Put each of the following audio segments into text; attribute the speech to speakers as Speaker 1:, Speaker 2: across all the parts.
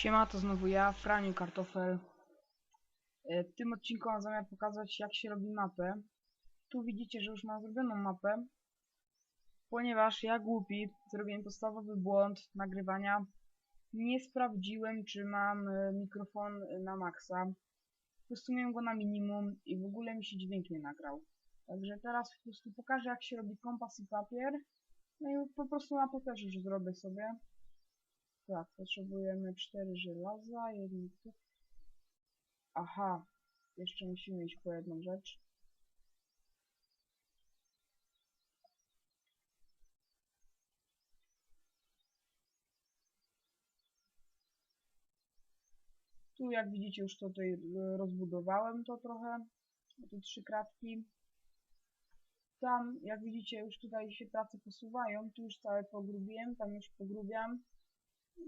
Speaker 1: Siema, to znowu ja, Franiu Kartofel. E, W tym odcinku mam zamiar pokazać, jak się robi mapę. Tu widzicie, że już mam zrobioną mapę, ponieważ ja głupi zrobiłem podstawowy błąd nagrywania. Nie sprawdziłem, czy mam e, mikrofon na maksa. Po prostu go na minimum i w ogóle mi się dźwięk nie nagrał. Także teraz po prostu pokażę, jak się robi kompas i papier. No i po prostu mapę też już zrobię sobie. Tak, potrzebujemy cztery żelaza, jedno tu. Aha, jeszcze musimy iść po jedną rzecz. Tu jak widzicie już tutaj e, rozbudowałem to trochę. Tu trzy kratki. Tam jak widzicie już tutaj się prace posuwają. Tu już całe pogrubiłem, tam już pogrubiam.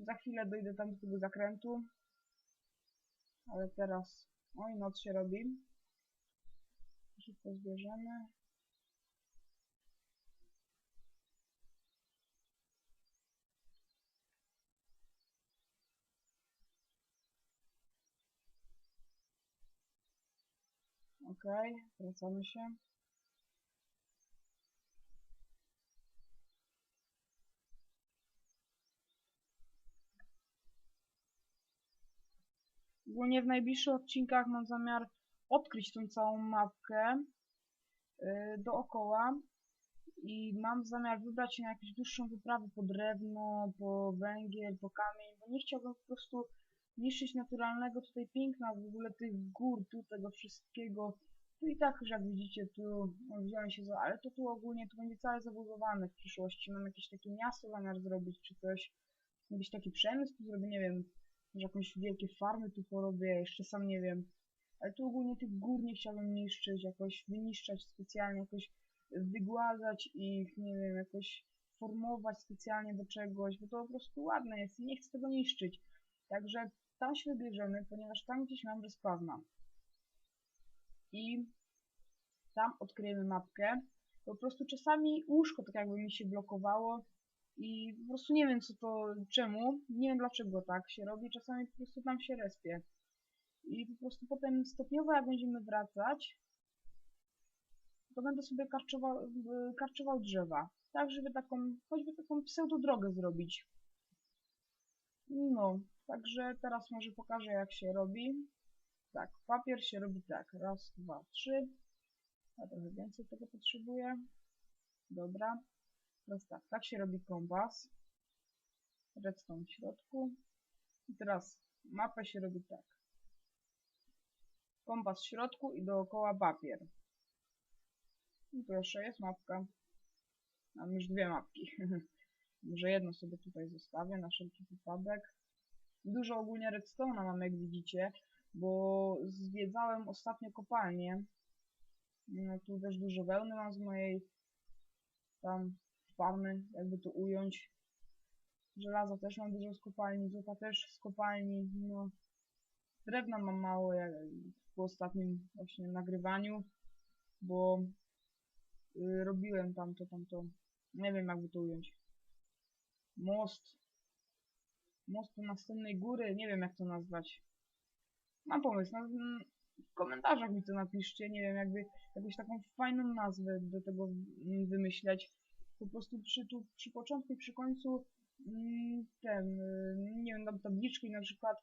Speaker 1: Za chwilę dojdę tam do tego zakrętu. Ale teraz... Oj, noc się robi. Szybko zbierzemy. Okej, wracamy się. Ogólnie w najbliższych odcinkach mam zamiar odkryć tą całą mapkę yy, dookoła i mam zamiar wybrać się na jakąś dłuższą wyprawę po drewno, po węgiel, po kamień, bo nie chciałbym po prostu niszczyć naturalnego tutaj piękna w ogóle tych gór, tu tego wszystkiego. Tu i tak już jak widzicie, tu wziąłem się za, ale to tu ogólnie to będzie całe zabudowane w przyszłości. Mam jakieś takie miasto zamiar zrobić, czy coś, jakiś taki przemysł tu zrobię, nie wiem, jakieś wielkie farmy tu porobię, jeszcze sam nie wiem. Ale tu ogólnie tych gór nie chciałbym niszczyć, jakoś wyniszczać specjalnie, jakoś wygładzać ich, nie wiem, jakoś formować specjalnie do czegoś, bo to po prostu ładne jest i nie chcę tego niszczyć. Także tam się wybierzemy, ponieważ tam gdzieś mam respawna. I tam odkryjemy mapkę. Po prostu czasami łóżko tak jakby mi się blokowało i po prostu nie wiem co to, czemu, nie wiem dlaczego tak się robi, czasami po prostu tam się respie. I po prostu potem stopniowo jak będziemy wracać, to będę sobie karczował, y, karczował drzewa. Tak, żeby taką, choćby taką pseudodrogę zrobić. No, także teraz może pokażę jak się robi. Tak, papier się robi tak. Raz, dwa, trzy. Ja trochę więcej tego potrzebuję. Dobra. Teraz tak, tak się robi kompas. Redstone w środku. I teraz mapę się robi tak. Kompas w środku i dookoła papier. I proszę, jest mapka. Mam już dwie mapki. Może jedno sobie tutaj zostawię na wszelki wypadek. Dużo ogólnie redstone'a mam, jak widzicie, bo zwiedzałem ostatnio kopalnię. No, tu też dużo wełny mam z mojej tam farmy, jakby to ująć. Żelaza też mam dużo z kopalni, złota też z kopalni, no. Drewna mam mało jak po ostatnim właśnie nagrywaniu, bo y, robiłem tamto, tamto, nie wiem jakby to ująć. Most. Most do następnej góry, nie wiem jak to nazwać. Mam pomysł, na, w komentarzach mi to napiszcie, nie wiem, jakby jakąś taką fajną nazwę do tego wymyśleć. Po prostu przy, tu, przy początku i przy końcu mm, ten, y, nie wiem, tam tabliczki na przykład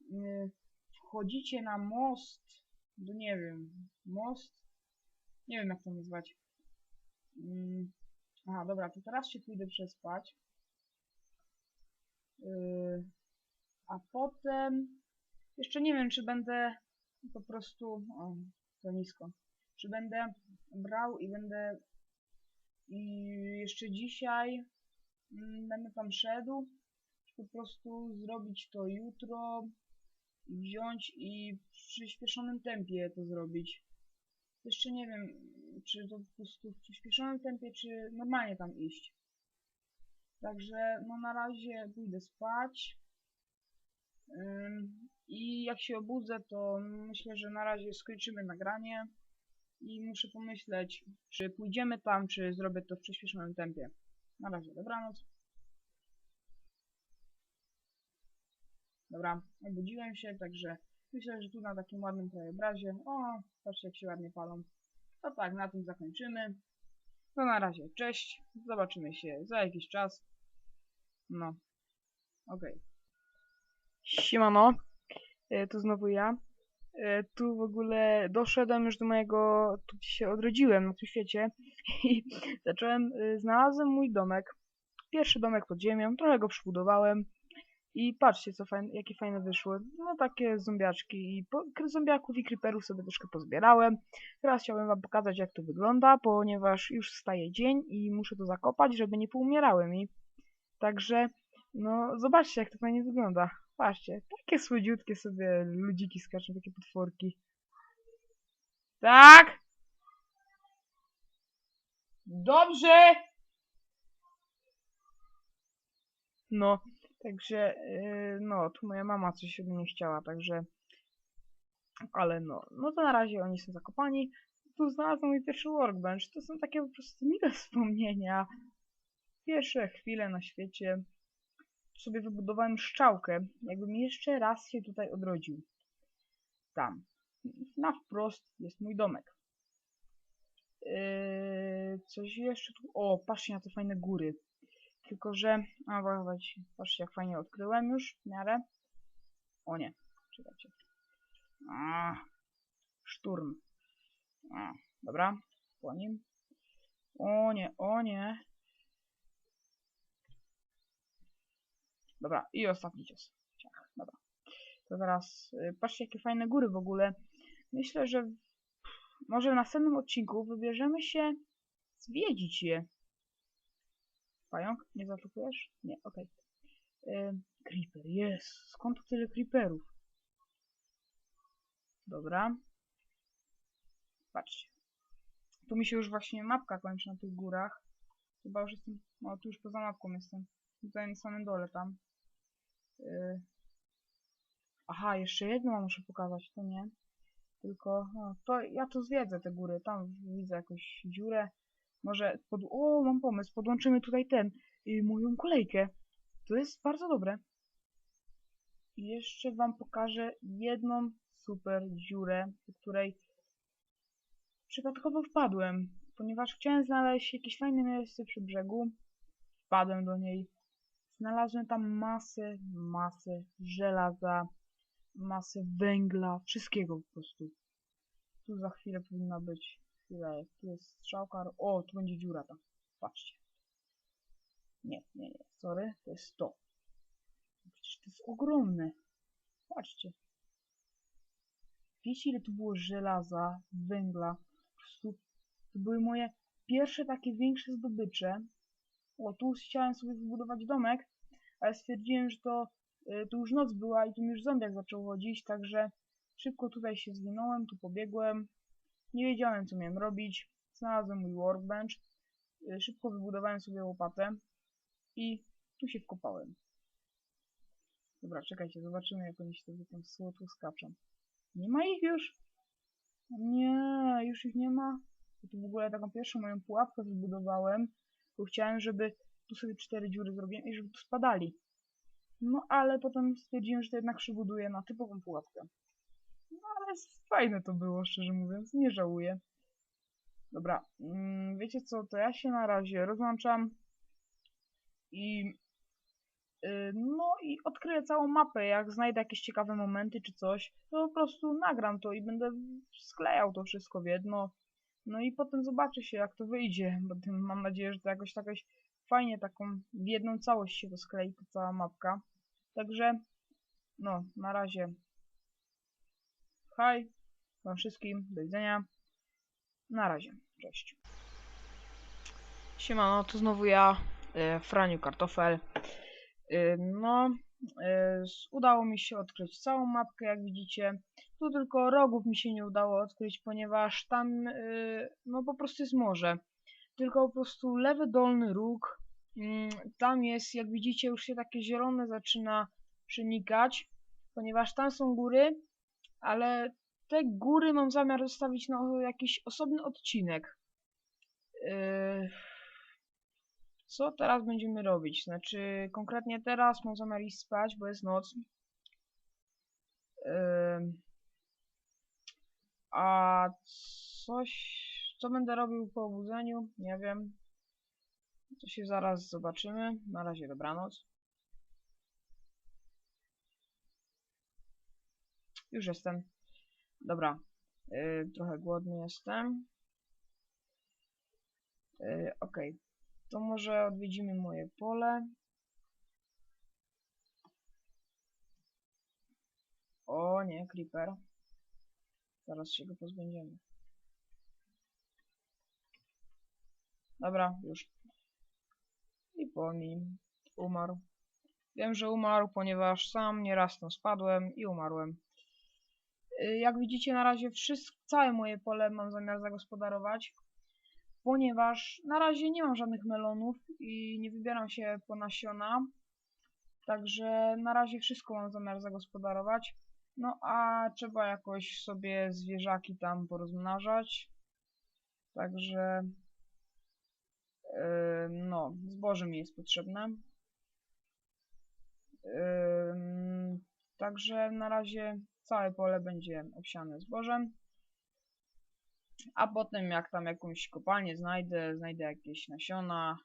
Speaker 1: y, wchodzicie na most, do nie wiem, most, nie wiem jak to nazwać. Mm, aha, dobra, to teraz się pójdę przespać. Yy, a potem jeszcze nie wiem, czy będę po prostu. O, to nisko. Czy będę brał i będę. I jeszcze dzisiaj mm, będę tam szedł. Po prostu zrobić to jutro. Wziąć i w przyspieszonym tempie to zrobić. Jeszcze nie wiem, czy to po prostu w przyspieszonym tempie, czy normalnie tam iść. Także no na razie pójdę spać. I jak się obudzę, to myślę, że na razie skończymy nagranie. I muszę pomyśleć, czy pójdziemy tam, czy zrobię to w przyspieszonym tempie. Na razie, dobranoc. Dobra, obudziłem się, także myślę, że tu na takim ładnym krajobrazie, o, patrzcie jak się ładnie palą. To tak, na tym zakończymy. No na razie, cześć, zobaczymy się za jakiś czas. No, okej. Siemano, e, tu znowu ja. E, Tu w ogóle doszedłem już do mojego, tu się odrodziłem na tym świecie i zacząłem, e, znalazłem mój domek. Pierwszy domek pod ziemią, trochę go przybudowałem i patrzcie co fajne, jakie fajne wyszły. No takie zombiaczki i po, zombiaków i creeperów sobie troszkę pozbierałem. Teraz chciałbym wam pokazać jak to wygląda, ponieważ już wstaje dzień i muszę to zakopać, żeby nie poumierały mi. Także, no zobaczcie jak to fajnie wygląda. Patrzcie, takie słodziutkie sobie ludziki skaczą, takie potworki. Tak! Dobrze! No, także, yy, no, tu moja mama coś ode mnie chciała, także, ale no, no to na razie oni są zakopani. Tu znalazłem mój pierwszy workbench, to są takie po prostu miłe wspomnienia. Pierwsze chwile na świecie sobie wybudowałem szczałkę, jakbym jeszcze raz się tutaj odrodził. Tam, na wprost jest mój domek. Yy, coś jeszcze tu, o, patrzcie na te fajne góry. Tylko, że, a właśnie, patrzcie jak fajnie odkryłem już w miarę. O nie, czekajcie. A, szturm. A, dobra, po nim. O nie, o nie. Dobra, i ostatni cios. Ciach, dobra. To teraz, y, patrzcie jakie fajne góry w ogóle. Myślę, że może w następnym odcinku wybierzemy się zwiedzić je. Pająk, nie zaatakujesz? Nie, okej. Y, Creeper, jest. Skąd tyle creeperów? Dobra. Patrzcie. Tu mi się już właśnie mapka kończy na tych górach. Chyba już jestem, no tu już poza mapką jestem. Tutaj na samym dole tam. Y, Aha, jeszcze jedno muszę pokazać, to nie. Tylko, no, to ja to zwiedzę te góry. Tam widzę jakąś dziurę. Może pod... O, mam pomysł. Podłączymy tutaj ten, y, moją kolejkę. To jest bardzo dobre. I jeszcze wam pokażę jedną super dziurę, do której przypadkowo wpadłem, ponieważ chciałem znaleźć jakieś fajne miejsce przy brzegu. Wpadłem do niej. Znalazłem tam masę, masę żelaza, masę węgla, wszystkiego po prostu. Tu za chwilę powinna być. Chwilę, tu jest strzałka. O, tu będzie dziura tam. Patrzcie. Nie, nie, nie. Sorry, to jest to. Przecież to jest ogromne. Patrzcie. Wiecie ile tu było żelaza, węgla? Po prostu to były moje pierwsze takie większe zdobycze. O, tu chciałem sobie wybudować domek, ale stwierdziłem, że to, y, to już noc była i tu już zombiak zaczął chodzić, także szybko tutaj się zwinąłem, tu pobiegłem. Nie wiedziałem, co miałem robić. Znalazłem mój workbench. Y, Szybko wybudowałem sobie łopatę i tu się wkopałem. Dobra, czekajcie, zobaczymy, jak oni się sobie tam słodko skaczą. Nie ma ich już? Nie, już ich nie ma. Tu w ogóle taką pierwszą moją pułapkę wybudowałem, bo chciałem, żeby tu sobie cztery dziury zrobiłem i żeby tu spadali. No ale potem stwierdziłem, że to jednak przybuduję na typową pułapkę. No ale fajne to było, szczerze mówiąc, nie żałuję. Dobra, mm, wiecie co, to ja się na razie rozłączam i y, no i odkryję całą mapę, jak znajdę jakieś ciekawe momenty czy coś, to po prostu nagram to i będę sklejał to wszystko w jedno. No i potem zobaczy się jak to wyjdzie, bo tym mam nadzieję, że to jakoś tak jakoś fajnie taką w jedną całość się to sklei, ta cała mapka. Także, no, na razie. Hej, wam wszystkim, do widzenia. Na razie, cześć. Siemano, to znowu ja, e, Franiu Kartofel. E, no, e, udało mi się odkryć całą mapkę, jak widzicie. Tu tylko rogów mi się nie udało odkryć, ponieważ tam, e, no po prostu jest morze. Tylko po prostu lewy dolny róg, mm, tam jest, jak widzicie, już się takie zielone zaczyna przenikać, ponieważ tam są góry, ale te góry mam zamiar zostawić na jakiś osobny odcinek. Yy, Co teraz będziemy robić? Znaczy, konkretnie teraz mam zamiar iść spać, bo jest noc. Ym, a coś, co będę robił po obudzeniu, nie wiem. To się zaraz zobaczymy. Na razie dobranoc. Już jestem. Dobra. Yy, trochę głodny jestem. Yy, Okej. To może odwiedzimy moje pole. O nie, creeper. Zaraz się go pozbędziemy. Dobra, już. I po nim umarł. Wiem, że umarł, ponieważ sam nieraz tam spadłem i umarłem. Y, Jak widzicie, na razie wszystko, całe moje pole mam zamiar zagospodarować, ponieważ na razie nie mam żadnych melonów i nie wybieram się po nasiona. Także na razie wszystko mam zamiar zagospodarować. No a trzeba jakoś sobie zwierzaki tam porozmnażać. Także yy, no, zboże mi jest potrzebne. Ym, Także na razie całe pole będzie obsiane zbożem. A potem jak tam jakąś kopalnię znajdę, znajdę jakieś nasiona,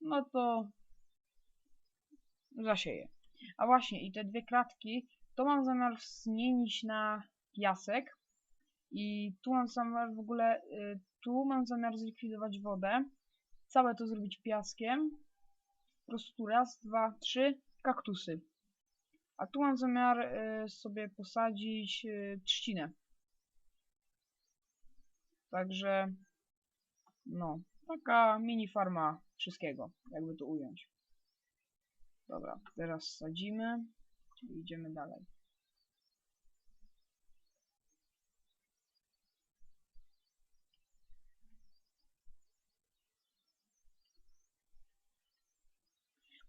Speaker 1: no to zasieję. A właśnie i te dwie kratki to mam zamiar zmienić na piasek i tu mam zamiar w ogóle, y, tu mam zamiar zlikwidować wodę, całe to zrobić piaskiem, po prostu tu raz, dwa, trzy kaktusy. A tu mam zamiar y, sobie posadzić y, trzcinę. Także, no, taka mini farma wszystkiego, jakby to ująć. Dobra, teraz sadzimy i idziemy dalej.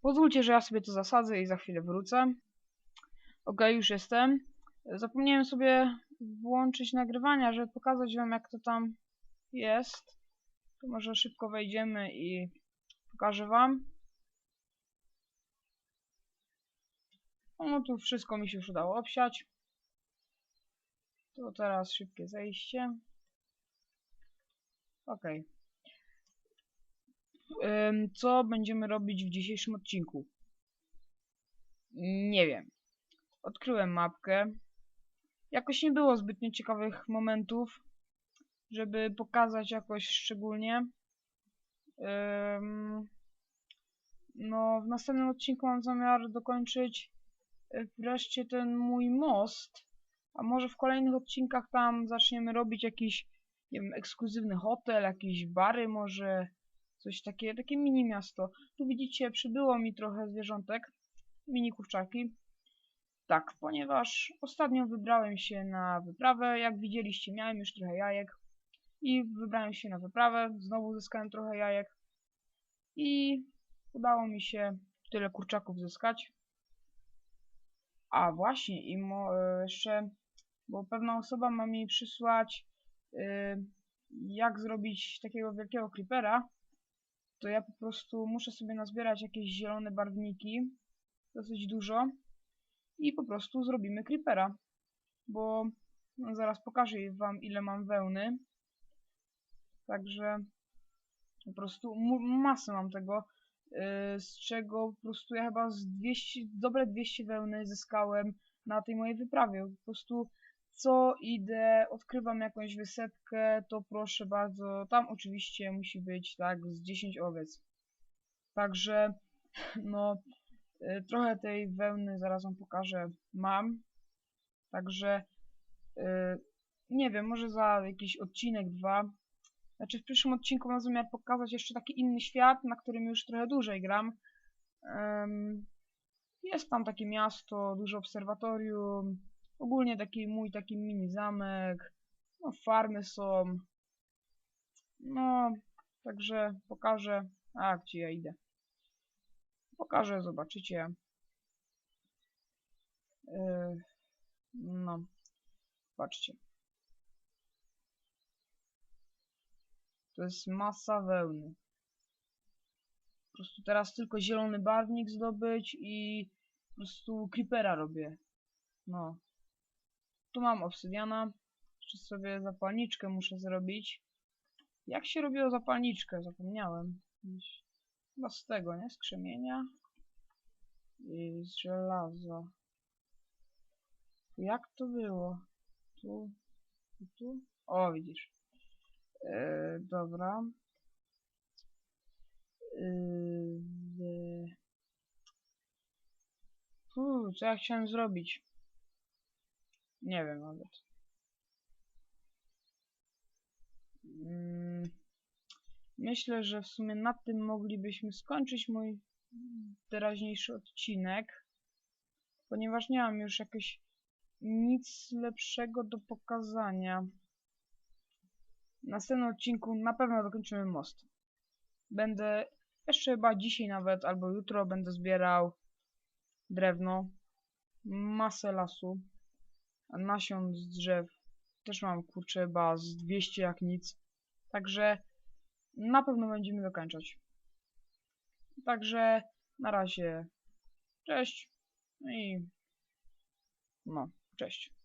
Speaker 1: Pozwólcie, że ja sobie to zasadzę i za chwilę wrócę. Ok, już jestem. Zapomniałem sobie włączyć nagrywania, żeby pokazać wam jak to tam jest. To może szybko wejdziemy i pokażę wam. No tu wszystko mi się już udało obsiać. To teraz szybkie zejście. Ok. Co będziemy robić w dzisiejszym odcinku? Nie wiem. Odkryłem mapkę. Jakoś nie było zbytnio ciekawych momentów, żeby pokazać jakoś szczególnie. No, w następnym odcinku mam zamiar dokończyć wreszcie ten mój most. A może w kolejnych odcinkach tam zaczniemy robić jakiś, nie wiem, ekskluzywny hotel, jakieś bary może, coś takie, takie mini miasto. Tu widzicie, przybyło mi trochę zwierzątek, mini kurczaki. Tak, ponieważ ostatnio wybrałem się na wyprawę, jak widzieliście miałem już trochę jajek i wybrałem się na wyprawę, znowu zyskałem trochę jajek i udało mi się tyle kurczaków zyskać. A właśnie, i mo, e, jeszcze, bo pewna osoba ma mi przysłać, y, jak zrobić takiego wielkiego creepera, to ja po prostu muszę sobie nazbierać jakieś zielone barwniki, dosyć dużo, i po prostu zrobimy creepera, bo no, zaraz pokażę wam ile mam wełny, także po prostu masę mam tego, z czego po prostu ja chyba z 200, dobre 200 wełny zyskałem na tej mojej wyprawie. Po prostu co idę, odkrywam jakąś wysepkę, to proszę bardzo, tam oczywiście musi być tak z 10 owiec. Także no y, trochę tej wełny zaraz wam pokażę mam. Także y, nie wiem, może za jakiś odcinek, dwa znaczy w przyszłym odcinku mam zamiar pokazać jeszcze taki inny świat, na którym już trochę dłużej gram. Jest tam takie miasto, duże obserwatorium, ogólnie taki mój taki mini zamek, no farmy są. No, także pokażę, a gdzie ja idę. Pokażę, zobaczycie. Yy, no, patrzcie. To jest masa wełny. Po prostu teraz tylko zielony barwnik zdobyć i po prostu creepera robię. No. tu mam obsydiana. Jeszcze sobie zapalniczkę muszę zrobić. Jak się robiło zapalniczkę? Zapomniałem. Chyba z tego, nie? Z krzemienia. I z żelaza. Jak to było? Tu, tu, tu. O, widzisz. E, dobra. Yy, Fu, co ja chciałem zrobić? Nie wiem nawet. Mm, Myślę, że w sumie na tym moglibyśmy skończyć mój teraźniejszy odcinek, ponieważ nie mam już jakieś nic lepszego do pokazania. W następnym odcinku na pewno dokończymy most. Będę jeszcze chyba dzisiaj nawet, albo jutro będę zbierał drewno, masę lasu, nasion z drzew też mam kurczę chyba z 200 jak nic. Także na pewno będziemy dokończać. Także na razie cześć. I no, cześć.